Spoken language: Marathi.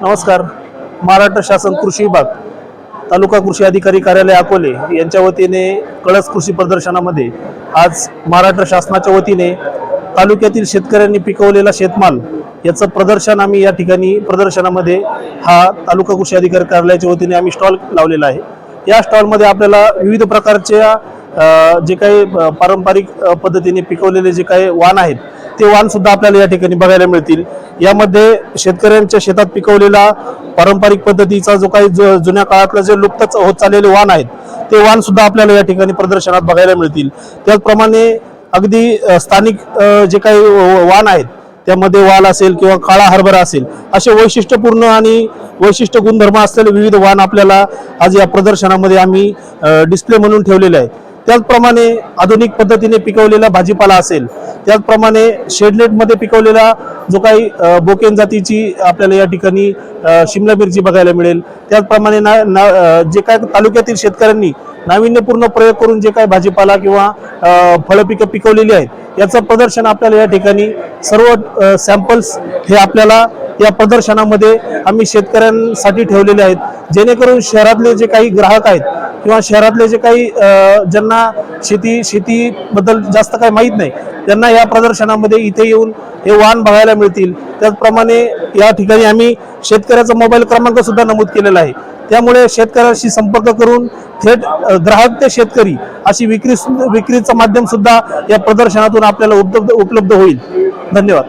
नमस्कार. महाराष्ट्र शासन कृषी विभाग तालुका कृषी अधिकारी कार्यालय अकोले यांच्या वतीने कळस कृषी प्रदर्शनामध्ये आज महाराष्ट्र शासनाच्या वतीने तालुक्यातील शेतकऱ्यांनी पिकवलेला शेतमाल याचं प्रदर्शन आम्ही या ठिकाणी प्रदर्शनामध्ये हा तालुका कृषी अधिकारी कार्यालयाच्या वतीने आम्ही स्टॉल लावलेला आहे. या स्टॉलमध्ये आपल्याला विविध प्रकारच्या जे काही पारंपरिक पद्धतीने पिकवलेले जे काही वाण आहेत ते वाण सुद्धा आपल्याला या ठिकाणी बघायला मिळतील. यामध्ये शेतकऱ्यांच्या शेतात पिकवलेला पारंपरिक पद्धतीचा जो काही जुन्या काळातलं जे लुप्त होत चाललेले वाण आहेत ते वाण सुद्धा आपल्याला या ठिकाणी प्रदर्शनात बघायला मिळतील. त्याचप्रमाणे अगदी स्थानिक जे काही वाण आहेत त्यामध्ये वाल असेल किंवा काळा हरभरा असेल असे वैशिष्ट्यपूर्ण आणि वैशिष्ट्य गुणधर्म असलेले विविध वाण आपल्याला आज या प्रदर्शनामध्ये आम्ही डिस्प्ले म्हणून ठेवलेले आहे त्याचप्रमाणे आधुनिक पद्धतीने पिकवलेला भाजीपाला असेल त्याचप्रमाणे शेडनेटमध्ये पिकवलेला जो काही बोकेन जातीची आपल्याला या ठिकाणी शिमला मिरची बघायला मिळेल. त्याचप्रमाणे ना ना- जे काय तालुक्यातील शेतकऱ्यांनी नाविन्यपूर्ण प्रयोग करून जे काय भाजीपाला किंवा फळपिकं फळं पिकं पिकवलेली आहेत याचं प्रदर्शन आपल्याला या ठिकाणी सर्व सॅम्पल्स हे आपल्याला या प्रदर्शनामध्ये आम्ही शेतकऱ्यांसाठी ठेवलेले आहेत. जेणेकरून शहरातले जे काही ग्राहक आहेत किंवा शहरातले जे काही ज्यांना शेती शेतीबद्दल जास्त काही माहीत नाही त्यांना या प्रदर्शनामध्ये इथे येऊन हे वाहन बघायला मिळतील. त्याचप्रमाणे या ठिकाणी आम्ही शेतकऱ्याचा मोबाईल क्रमांक सुद्धा नमूद केलेला आहे. त्यामुळे शेतकऱ्याशी संपर्क करून थेट ग्राहक ते शेतकरी अशी विक्री विक्रीचं माध्यम सुद्धा या प्रदर्शनातून आपल्याला उपलब्ध उपलब्ध होईल. धन्यवाद.